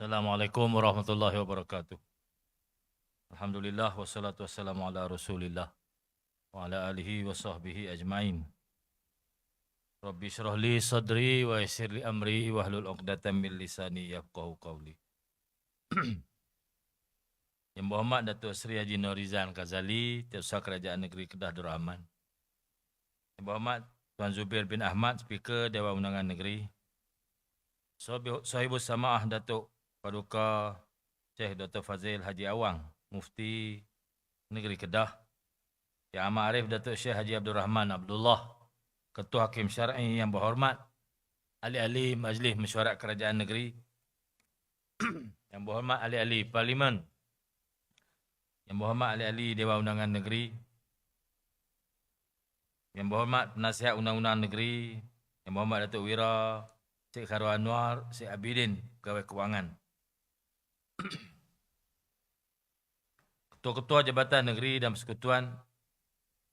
Assalamualaikum warahmatullahi wabarakatuh. Alhamdulillah wassalatu wassalamu ala Rasulillah wa ala alihi wa sahbihi ajmain. Rabbi syrah li sadri wa yassir li amri wa hlul 'uqdatam min lisani yafqahu qawli. Yang Muhammad Datuk Seri Haji Norizan Kazali, Tiausaha Kerajaan Negeri Kedah Darul Aman. Yang Muhammad Tuan Zubir bin Ahmad, Speaker Dewan Undangan Negeri. Sahibus Samaah Datuk Paduka Syekh Dr. Fazil Haji Awang, Mufti Negeri Kedah. Yang Amat Arif Datuk Syekh Haji Abdul Rahman Abdullah, Ketua Hakim Syar'i yang berhormat, ahli-ahli Majlis Mesyuarat Kerajaan Negeri, yang berhormat ahli-ahli Parlimen, yang berhormat ahli-ahli Dewan Undangan Negeri, yang berhormat Penasihat Undang-Undang Negeri, yang berhormat Datuk Wira, Syekh Khairul Anwar, Syekh Abidin, Pegawai Kewangan. Ketua-ketua Jabatan Negeri dan Persekutuan,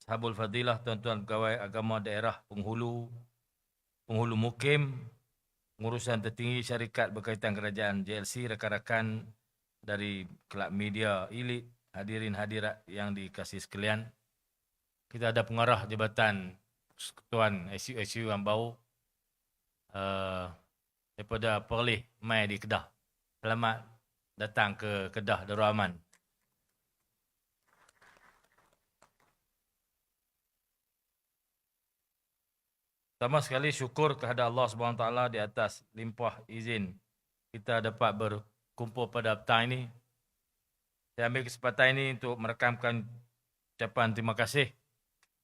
Sahabul Fadilah, Tuan-Tuan Pegawai Agama Daerah Penghulu, Penghulu Mukim, Pengurusan Tertinggi Syarikat Berkaitan Kerajaan JLC, rakan-rakan dari Kelab Media Elit, hadirin hadirat yang dikasih sekalian. Kita ada pengarah Jabatan Persekutuan SU-SU yang baru uh, daripada Perlis Mai di Kedah. Selamat datang ke Kedah Darul Aman. Pertama sekali syukur kepada Allah SWT di atas limpah izin kita dapat berkumpul pada petang ini. Saya ambil kesempatan ini untuk merekamkan ucapan terima kasih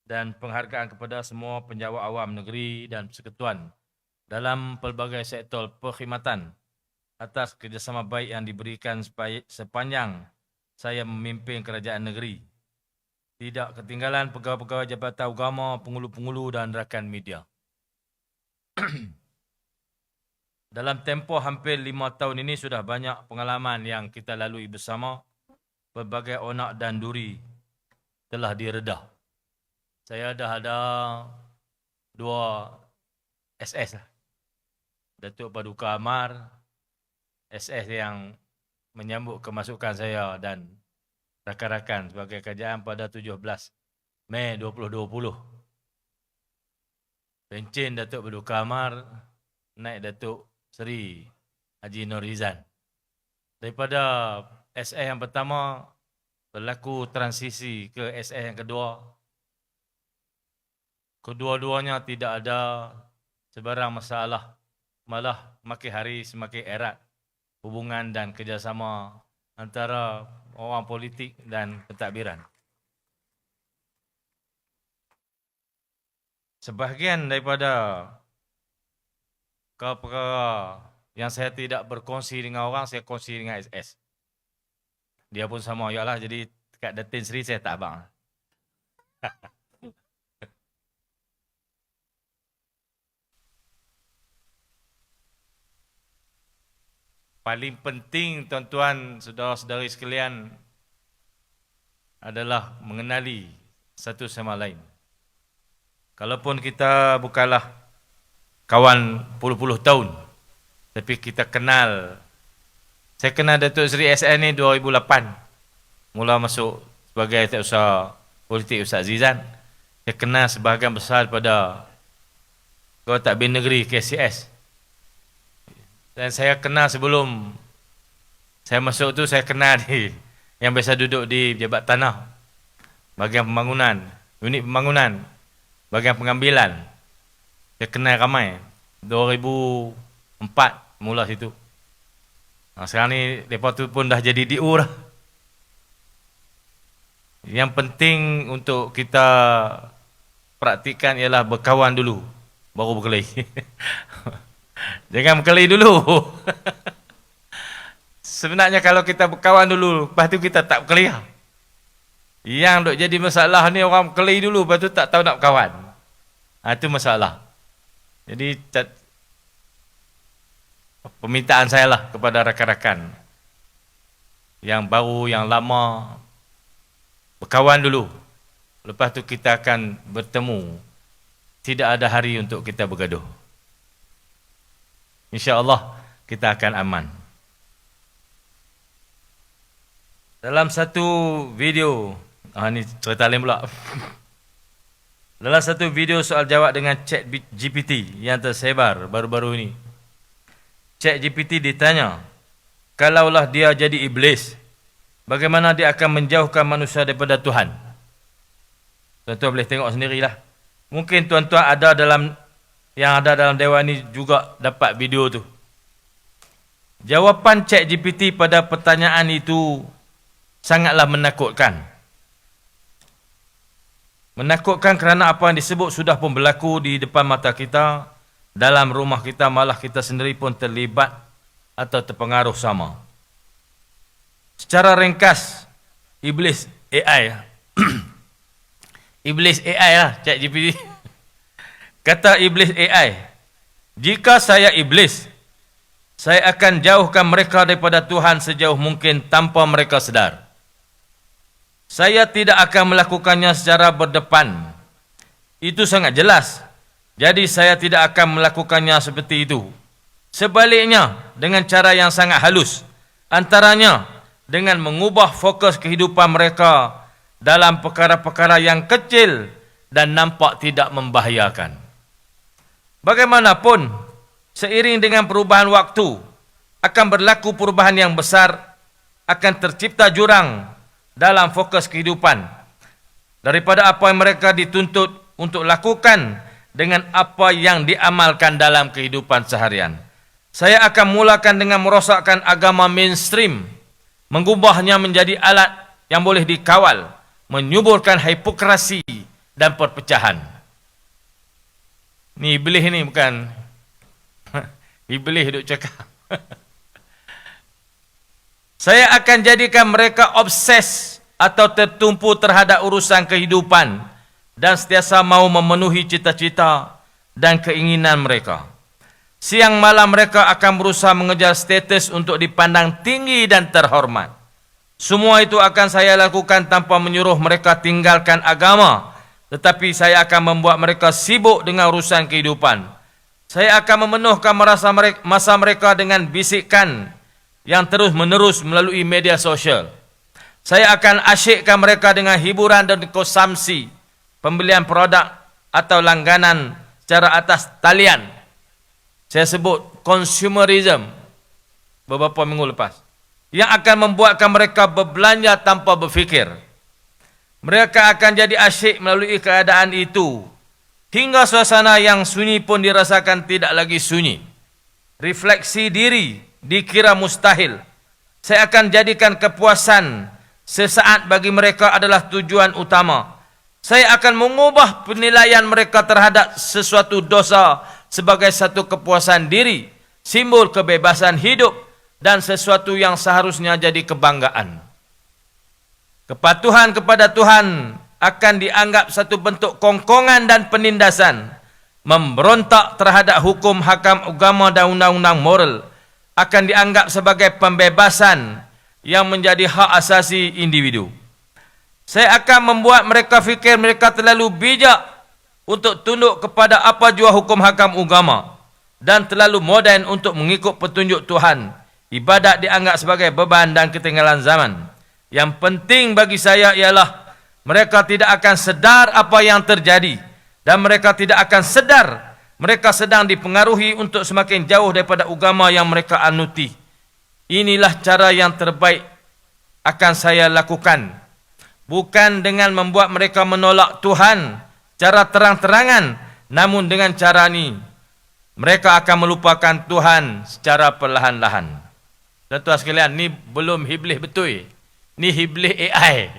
dan penghargaan kepada semua penjawat awam negeri dan persekutuan dalam pelbagai sektor perkhidmatan atas kerjasama baik yang diberikan sepanjang saya memimpin kerajaan negeri. Tidak ketinggalan pegawai-pegawai Jabatan Agama, pengulu-pengulu dan rakan media. Dalam tempoh hampir lima tahun ini sudah banyak pengalaman yang kita lalui bersama. Berbagai onak dan duri telah diredah. Saya dah ada dua SS lah. Datuk Paduka Amar, SS yang menyambut kemasukan saya dan rakan-rakan sebagai kerajaan pada 17 Mei 2020. Pencin Datuk Bedu Kamar naik Datuk Seri Haji Norizan. Daripada SA yang pertama berlaku transisi ke SA yang kedua. Kedua-duanya tidak ada sebarang masalah. Malah makin hari semakin erat hubungan dan kerjasama antara orang politik dan pentadbiran. Sebahagian daripada perkara yang saya tidak berkongsi dengan orang, saya kongsi dengan SS. Dia pun sama, ya lah. Jadi kat Datin Seri saya tak abang. Paling penting tuan-tuan, saudara-saudari sekalian adalah mengenali satu sama lain. Kalaupun kita bukanlah kawan puluh-puluh tahun, tapi kita kenal. Saya kenal Datuk Seri SN ni 2008. Mula masuk sebagai usah politik Ustaz Zizan. Saya kenal sebahagian besar pada Kau Tak Bin Negeri KCS. Dan saya kenal sebelum saya masuk tu saya kenal di yang biasa duduk di pejabat tanah. Bagian pembangunan, unit pembangunan bagian pengambilan. Saya kenal ramai. 2004 mula situ. Nah, sekarang ni mereka tu pun dah jadi DU dah. Yang penting untuk kita praktikan ialah berkawan dulu. Baru berkelahi. Jangan berkelahi dulu. Sebenarnya kalau kita berkawan dulu, lepas tu kita tak berkelahi. Yang duk jadi masalah ni orang berkelahi dulu, lepas tu tak tahu nak berkawan. Ha, itu masalah. Jadi permintaan saya lah kepada rakan-rakan yang baru, yang lama, berkawan dulu. Lepas tu kita akan bertemu. Tidak ada hari untuk kita bergaduh. InsyaAllah kita akan aman. Dalam satu video, ah ni cerita lain pula. Dalam satu video soal jawab dengan chat GPT yang tersebar baru-baru ini. Chat GPT ditanya, kalaulah dia jadi iblis, bagaimana dia akan menjauhkan manusia daripada Tuhan? Tuan-tuan boleh tengok sendirilah. Mungkin tuan-tuan ada dalam yang ada dalam dewan ini juga dapat video tu. Jawapan chat GPT pada pertanyaan itu sangatlah menakutkan. Menakutkan kerana apa yang disebut sudah pun berlaku di depan mata kita, dalam rumah kita malah kita sendiri pun terlibat atau terpengaruh sama. Secara ringkas, iblis AI. iblis AI lah, chat GPT. Kata iblis AI, jika saya iblis, saya akan jauhkan mereka daripada Tuhan sejauh mungkin tanpa mereka sedar. Saya tidak akan melakukannya secara berdepan. Itu sangat jelas. Jadi saya tidak akan melakukannya seperti itu. Sebaliknya, dengan cara yang sangat halus. Antaranya, dengan mengubah fokus kehidupan mereka dalam perkara-perkara yang kecil dan nampak tidak membahayakan. Bagaimanapun, seiring dengan perubahan waktu, akan berlaku perubahan yang besar, akan tercipta jurang dalam fokus kehidupan daripada apa yang mereka dituntut untuk lakukan dengan apa yang diamalkan dalam kehidupan seharian. Saya akan mulakan dengan merosakkan agama mainstream, mengubahnya menjadi alat yang boleh dikawal, menyuburkan hipokrasi dan perpecahan. Ni iblis ni bukan iblis duk cakap. Saya akan jadikan mereka obses atau tertumpu terhadap urusan kehidupan dan setiasa mau memenuhi cita-cita dan keinginan mereka. Siang malam mereka akan berusaha mengejar status untuk dipandang tinggi dan terhormat. Semua itu akan saya lakukan tanpa menyuruh mereka tinggalkan agama. Tetapi saya akan membuat mereka sibuk dengan urusan kehidupan. Saya akan memenuhkan masa mereka dengan bisikan yang terus menerus melalui media sosial. Saya akan asyikkan mereka dengan hiburan dan konsumsi pembelian produk atau langganan secara atas talian. Saya sebut consumerism beberapa minggu lepas. Yang akan membuatkan mereka berbelanja tanpa berfikir. Mereka akan jadi asyik melalui keadaan itu. Hingga suasana yang sunyi pun dirasakan tidak lagi sunyi. Refleksi diri dikira mustahil. Saya akan jadikan kepuasan sesaat bagi mereka adalah tujuan utama. Saya akan mengubah penilaian mereka terhadap sesuatu dosa sebagai satu kepuasan diri, simbol kebebasan hidup dan sesuatu yang seharusnya jadi kebanggaan. Kepatuhan kepada Tuhan akan dianggap satu bentuk kongkongan dan penindasan, memberontak terhadap hukum hakam agama dan undang-undang moral akan dianggap sebagai pembebasan yang menjadi hak asasi individu. Saya akan membuat mereka fikir mereka terlalu bijak untuk tunduk kepada apa jua hukum hakam agama dan terlalu moden untuk mengikut petunjuk Tuhan. Ibadat dianggap sebagai beban dan ketinggalan zaman. Yang penting bagi saya ialah mereka tidak akan sedar apa yang terjadi dan mereka tidak akan sedar mereka sedang dipengaruhi untuk semakin jauh daripada agama yang mereka anuti. Inilah cara yang terbaik akan saya lakukan. Bukan dengan membuat mereka menolak Tuhan cara terang-terangan. Namun dengan cara ini, mereka akan melupakan Tuhan secara perlahan-lahan. Tuan-tuan sekalian, ni belum hiblis betul. Ni hiblis AI.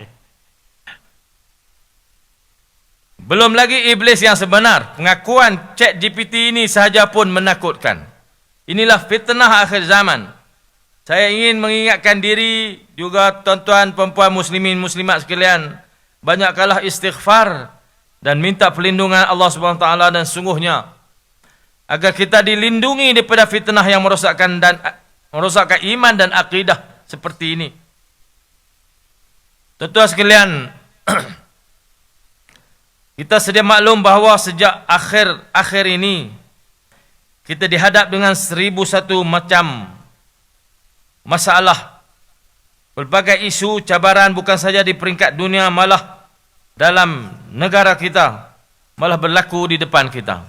Belum lagi iblis yang sebenar. Pengakuan chat GPT ini sahaja pun menakutkan. Inilah fitnah akhir zaman. Saya ingin mengingatkan diri juga tuan-tuan perempuan muslimin muslimat sekalian. Banyak kalah istighfar dan minta perlindungan Allah SWT dan sungguhnya. Agar kita dilindungi daripada fitnah yang merosakkan dan merosakkan iman dan akidah seperti ini. Tuan-tuan sekalian, Kita sedia maklum bahawa sejak akhir akhir ini kita dihadap dengan seribu satu macam masalah Pelbagai isu cabaran bukan saja di peringkat dunia malah dalam negara kita malah berlaku di depan kita.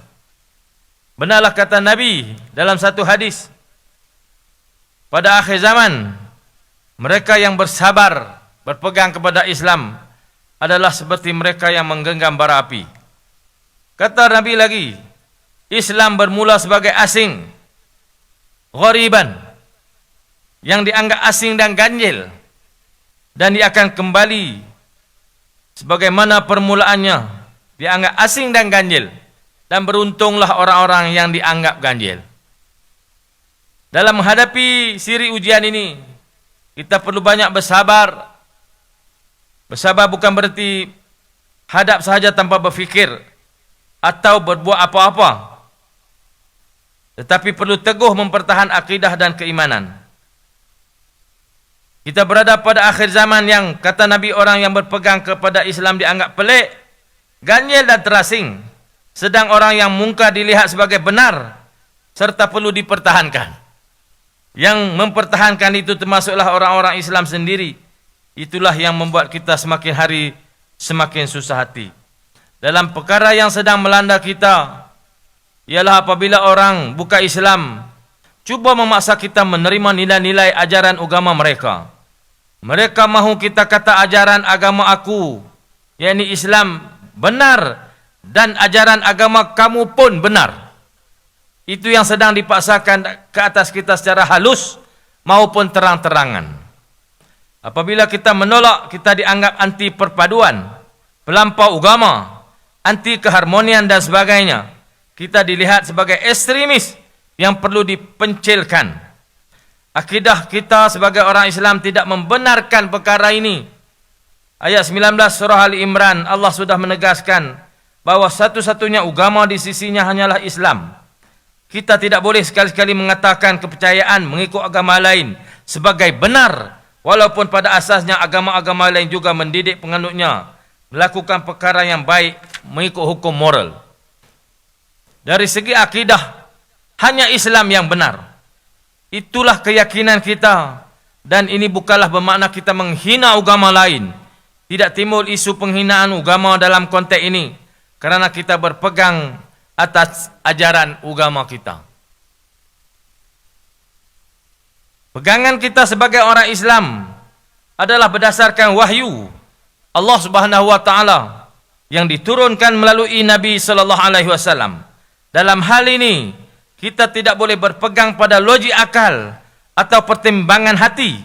Benarlah kata Nabi dalam satu hadis pada akhir zaman mereka yang bersabar berpegang kepada Islam adalah seperti mereka yang menggenggam bara api. Kata Nabi lagi, Islam bermula sebagai asing, ghariban, yang dianggap asing dan ganjil dan dia akan kembali sebagaimana permulaannya dianggap asing dan ganjil dan beruntunglah orang-orang yang dianggap ganjil dalam menghadapi siri ujian ini kita perlu banyak bersabar bersabar bukan berarti hadap sahaja tanpa berfikir atau berbuat apa-apa tetapi perlu teguh mempertahan akidah dan keimanan kita berada pada akhir zaman yang kata Nabi orang yang berpegang kepada Islam dianggap pelik, ganjil dan terasing. Sedang orang yang mungkar dilihat sebagai benar serta perlu dipertahankan. Yang mempertahankan itu termasuklah orang-orang Islam sendiri. Itulah yang membuat kita semakin hari semakin susah hati. Dalam perkara yang sedang melanda kita, ialah apabila orang buka Islam, cuba memaksa kita menerima nilai-nilai ajaran agama mereka. Mereka mahu kita kata ajaran agama aku, yakni Islam benar dan ajaran agama kamu pun benar. Itu yang sedang dipaksakan ke atas kita secara halus maupun terang-terangan. Apabila kita menolak, kita dianggap anti perpaduan, pelampau agama, anti keharmonian dan sebagainya. Kita dilihat sebagai ekstremis yang perlu dipencilkan. Akidah kita sebagai orang Islam tidak membenarkan perkara ini. Ayat 19 surah Ali Imran Allah sudah menegaskan bahawa satu-satunya agama di sisinya hanyalah Islam. Kita tidak boleh sekali-sekali mengatakan kepercayaan mengikut agama lain sebagai benar walaupun pada asasnya agama-agama lain juga mendidik penganutnya melakukan perkara yang baik mengikut hukum moral. Dari segi akidah hanya Islam yang benar. Itulah keyakinan kita dan ini bukanlah bermakna kita menghina agama lain. Tidak timbul isu penghinaan agama dalam konteks ini kerana kita berpegang atas ajaran agama kita. Pegangan kita sebagai orang Islam adalah berdasarkan wahyu Allah Subhanahu wa taala yang diturunkan melalui Nabi sallallahu alaihi wasallam. Dalam hal ini kita tidak boleh berpegang pada logik akal atau pertimbangan hati.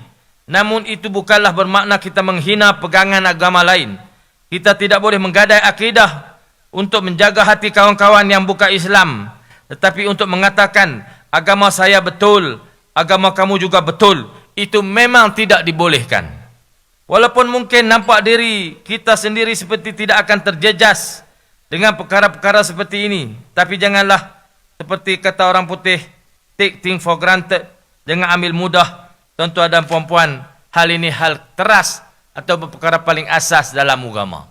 Namun itu bukanlah bermakna kita menghina pegangan agama lain. Kita tidak boleh menggadai akidah untuk menjaga hati kawan-kawan yang bukan Islam. Tetapi untuk mengatakan agama saya betul, agama kamu juga betul. Itu memang tidak dibolehkan. Walaupun mungkin nampak diri kita sendiri seperti tidak akan terjejas dengan perkara-perkara seperti ini. Tapi janganlah seperti kata orang putih, take things for granted. Jangan ambil mudah tuan-tuan dan puan-puan. Hal ini hal teras atau perkara paling asas dalam agama.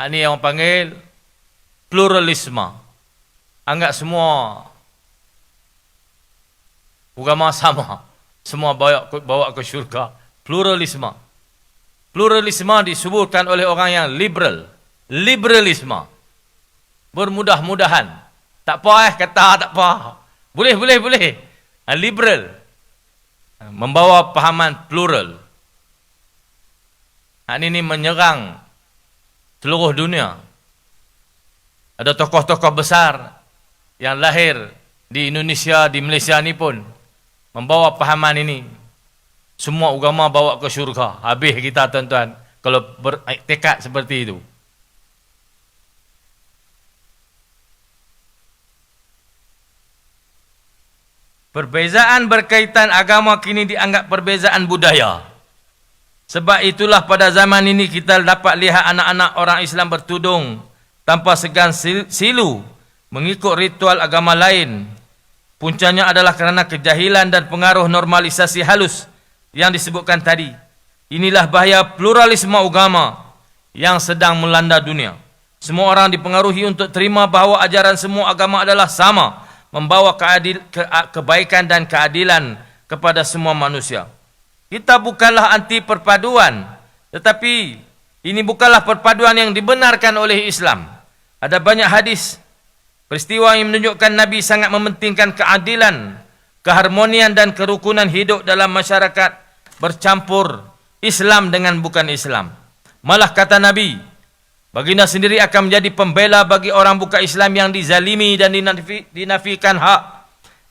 Ini yang panggil pluralisme. Anggap semua agama sama. Semua bawa, bawa ke syurga. Pluralisme. Pluralisme disebutkan oleh orang yang liberal. Liberalisme. Bermudah-mudahan. Tak apa eh, kata tak apa. Boleh, boleh, boleh. Ha, liberal. Membawa pahaman plural. Ha, ini menyerang seluruh dunia. Ada tokoh-tokoh besar yang lahir di Indonesia, di Malaysia ni pun membawa pahaman ini. Semua agama bawa ke syurga. Habis kita tuan-tuan kalau bertekad seperti itu. Perbezaan berkaitan agama kini dianggap perbezaan budaya. Sebab itulah pada zaman ini kita dapat lihat anak-anak orang Islam bertudung tanpa segan silu mengikut ritual agama lain. Puncanya adalah kerana kejahilan dan pengaruh normalisasi halus yang disebutkan tadi. Inilah bahaya pluralisme agama yang sedang melanda dunia. Semua orang dipengaruhi untuk terima bahawa ajaran semua agama adalah sama membawa keadil, ke, kebaikan dan keadilan kepada semua manusia. Kita bukanlah anti perpaduan. Tetapi ini bukanlah perpaduan yang dibenarkan oleh Islam. Ada banyak hadis peristiwa yang menunjukkan Nabi sangat mementingkan keadilan, keharmonian dan kerukunan hidup dalam masyarakat bercampur Islam dengan bukan Islam. Malah kata Nabi, baginda sendiri akan menjadi pembela bagi orang bukan Islam yang dizalimi dan dinafikan hak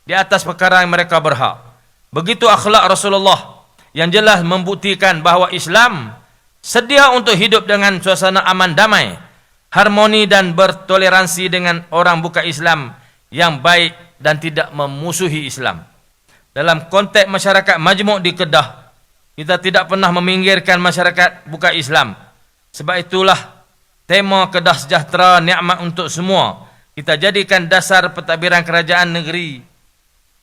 di atas perkara yang mereka berhak. Begitu akhlak Rasulullah yang jelas membuktikan bahawa Islam sedia untuk hidup dengan suasana aman damai, harmoni dan bertoleransi dengan orang bukan Islam yang baik dan tidak memusuhi Islam. Dalam konteks masyarakat majmuk di Kedah, kita tidak pernah meminggirkan masyarakat bukan Islam. Sebab itulah tema Kedah Sejahtera nikmat untuk semua. Kita jadikan dasar pentadbiran kerajaan negeri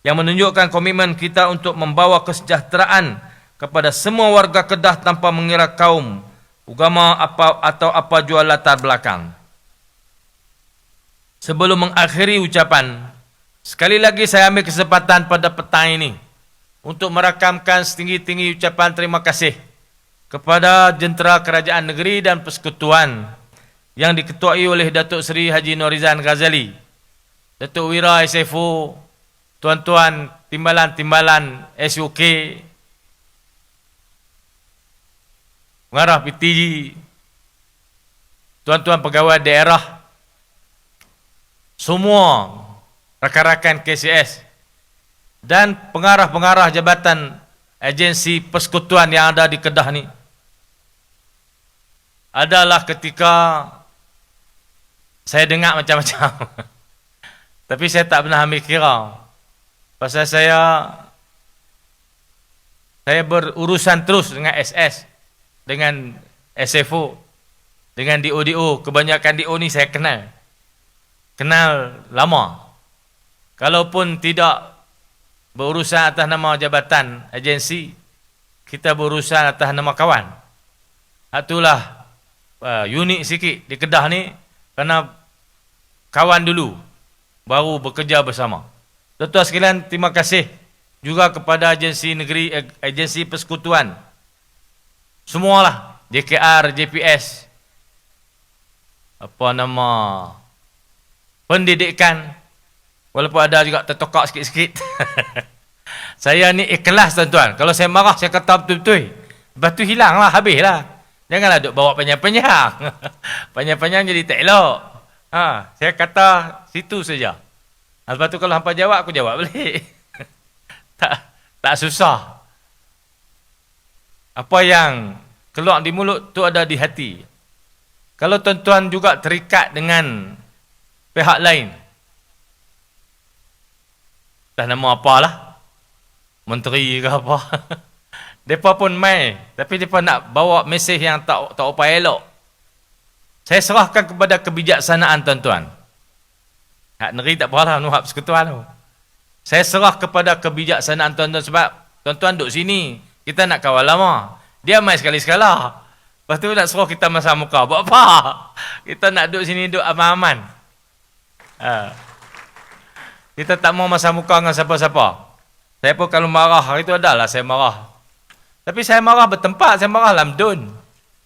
yang menunjukkan komitmen kita untuk membawa kesejahteraan kepada semua warga Kedah tanpa mengira kaum, agama apa atau apa jual latar belakang. Sebelum mengakhiri ucapan, sekali lagi saya ambil kesempatan pada petang ini untuk merakamkan setinggi-tinggi ucapan terima kasih kepada jentera kerajaan negeri dan persekutuan yang diketuai oleh Datuk Seri Haji Norizan Ghazali, Datuk Wira SFO, tuan-tuan timbalan-timbalan SUK, pengarah PTG, tuan-tuan pegawai daerah, semua rakan-rakan KCS dan pengarah-pengarah jabatan agensi persekutuan yang ada di Kedah ni adalah ketika saya dengar macam-macam. Tapi saya tak pernah ambil kira. Pasal saya saya berurusan terus dengan SS dengan SFO dengan DODO kebanyakan DO ni saya kenal. Kenal lama. Kalaupun tidak berurusan atas nama jabatan agensi kita berurusan atas nama kawan. Itulah uh, unik sikit di Kedah ni kerana kawan dulu baru bekerja bersama. Tuan-tuan sekalian terima kasih juga kepada agensi negeri agensi persekutuan Semualah. JKR, JPS. Apa nama. Pendidikan. Walaupun ada juga tertokak sikit-sikit. saya ni ikhlas tuan-tuan. Kalau saya marah, saya kata betul-betul. Lepas tu hilang lah, habis lah. Janganlah duk bawa panjang-panjang. panjang-panjang jadi tak elok. Ha, saya kata situ saja. Lepas tu kalau hampa jawab, aku jawab balik. tak, tak susah. Apa yang keluar di mulut tu ada di hati. Kalau tuan-tuan juga terikat dengan pihak lain. Dah nama apalah. Menteri ke apa. Mereka pun mai. Tapi mereka nak bawa mesej yang tak tak apa elok. Saya serahkan kepada kebijaksanaan tuan-tuan. Hak negeri tak apalah nuhab sekutuan tu. Saya serah kepada kebijaksanaan tuan-tuan sebab tuan-tuan duduk sini. Kita nak kawal lama. Dia mai sekali-sekala. Lepas tu nak suruh kita masa muka. Buat apa? Kita nak duduk sini duduk aman-aman. Ha. Kita tak mau masa muka dengan siapa-siapa. Saya pun kalau marah, hari itu adalah saya marah. Tapi saya marah bertempat, saya marah lamdun.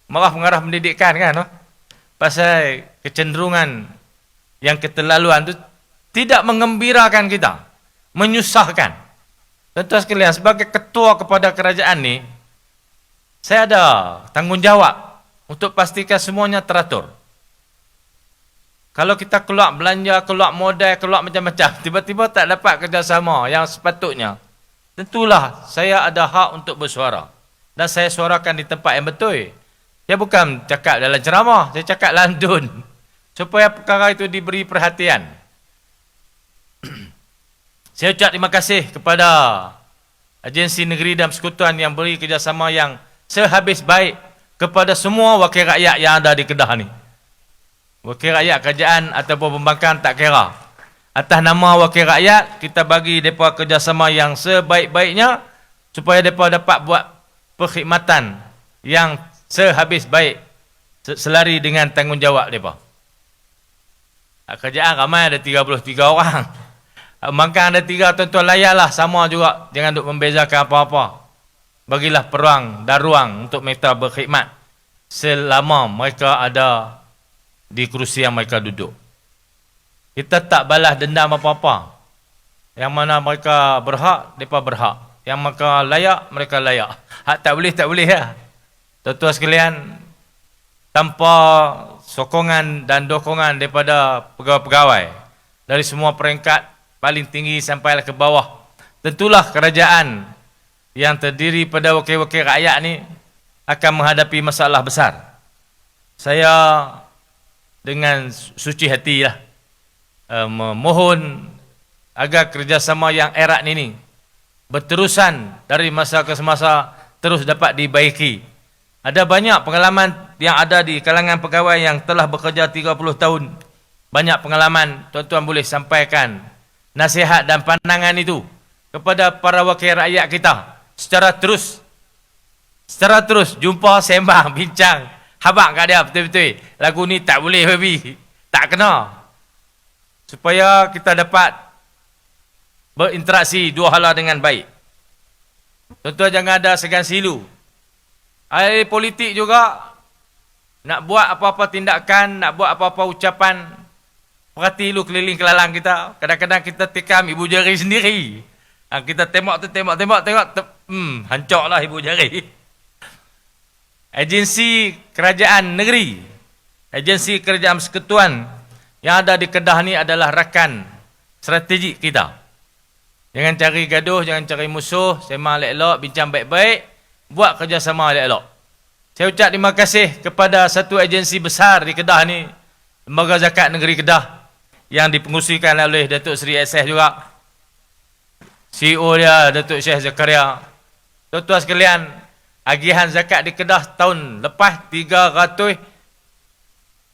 Marah pengarah pendidikan kan. Pasal kecenderungan yang keterlaluan itu tidak mengembirakan kita. Menyusahkan. Tentu sekalian sebagai ketua kepada kerajaan ni saya ada tanggungjawab untuk pastikan semuanya teratur. Kalau kita keluar belanja, keluar modal, keluar macam-macam, tiba-tiba tak dapat kerjasama yang sepatutnya, tentulah saya ada hak untuk bersuara. Dan saya suarakan di tempat yang betul. Saya bukan cakap dalam ceramah, saya cakap landun. Supaya perkara itu diberi perhatian. Saya ucap terima kasih kepada agensi negeri dan persekutuan yang beri kerjasama yang sehabis baik kepada semua wakil rakyat yang ada di Kedah ni. Wakil rakyat kerajaan ataupun pembangkang tak kira. Atas nama wakil rakyat, kita bagi mereka kerjasama yang sebaik-baiknya supaya mereka dapat buat perkhidmatan yang sehabis baik selari dengan tanggungjawab mereka. Kerajaan ramai ada 33 orang. Maka ada tiga tuan-tuan layak lah sama juga. Jangan duk membezakan apa-apa. bagilah peluang dan ruang untuk mereka berkhidmat selama mereka ada di kerusi yang mereka duduk. Kita tak balas dendam apa-apa. Yang mana mereka berhak, mereka berhak. Yang mereka layak, mereka layak. Hak tak boleh, tak boleh ya. Tuan-tuan sekalian, tanpa sokongan dan dokongan daripada pegawai-pegawai dari semua peringkat paling tinggi sampai ke bawah, tentulah kerajaan yang terdiri pada wakil-wakil rakyat ni akan menghadapi masalah besar. Saya dengan suci hati lah, uh, memohon agar kerjasama yang erat ini berterusan dari masa ke semasa terus dapat dibaiki. Ada banyak pengalaman yang ada di kalangan pegawai yang telah bekerja 30 tahun. Banyak pengalaman tuan-tuan boleh sampaikan nasihat dan pandangan itu kepada para wakil rakyat kita secara terus secara terus jumpa sembang bincang habaq kat dia betul-betul lagu ni tak boleh baby tak kena supaya kita dapat berinteraksi dua hala dengan baik. Tuan-tuan jangan ada segan silu. Ahli politik juga nak buat apa-apa tindakan, nak buat apa-apa ucapan, perhati lu keliling kelalang kita. Kadang-kadang kita tikam ibu jari sendiri. Ha, kita tembak tu, tembak, tembak, tengok. Te hmm, hancurlah ibu jari. Agensi kerajaan negeri, agensi kerajaan persekutuan yang ada di Kedah ni adalah rakan strategik kita. Jangan cari gaduh, jangan cari musuh, sembang elok-elok, bincang baik-baik, buat kerjasama elok-elok. Saya ucap terima kasih kepada satu agensi besar di Kedah ni, Lembaga Zakat Negeri Kedah, yang dipengusikan oleh Datuk Seri SS juga. CEO dia, Datuk Syekh Zakaria. Tuan-tuan sekalian, agihan zakat di Kedah tahun lepas 300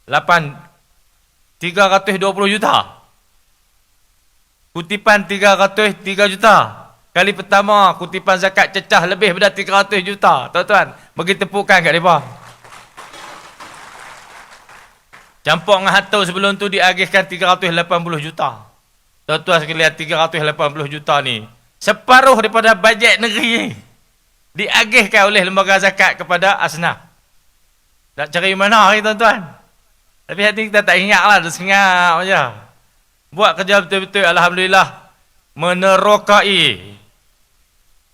8 320 juta. Kutipan 303 juta. Kali pertama kutipan zakat cecah lebih daripada 300 juta. Tuan-tuan, bagi tepukan kat mereka. Campur dengan harta sebelum tu diagihkan 380 juta. Tuan-tuan sekalian 380 juta ni. Separuh daripada bajet negeri ni. Diagihkan oleh lembaga zakat kepada asnaf. Nak cari mana hari tuan-tuan? Tapi hati kita tak ingat lah. Dah sengak macam buat kerja betul-betul alhamdulillah menerokai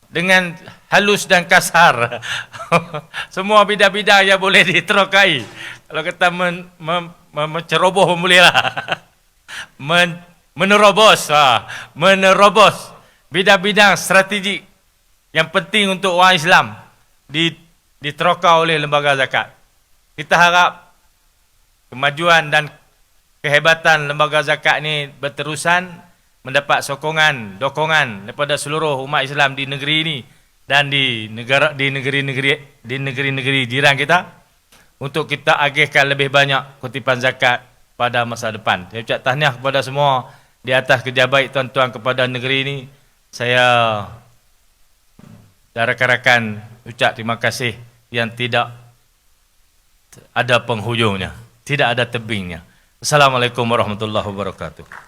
dengan halus dan kasar semua bidang-bidang yang boleh diterokai kalau kata men, men, men, menceroboh pun boleh lah. Men, menerobos ha, menerobos bidang-bidang strategik yang penting untuk orang Islam di, diteroka oleh lembaga zakat. Kita harap kemajuan dan kehebatan lembaga zakat ni berterusan mendapat sokongan, dokongan daripada seluruh umat Islam di negeri ini dan di negara di negeri-negeri di negeri-negeri jiran kita untuk kita agihkan lebih banyak kutipan zakat pada masa depan. Saya ucap tahniah kepada semua di atas kerja baik tuan-tuan kepada negeri ini. Saya dan rakan-rakan ucap terima kasih yang tidak ada penghujungnya, tidak ada tebingnya. Assalamualaikum warahmatullahi wabarakatuh.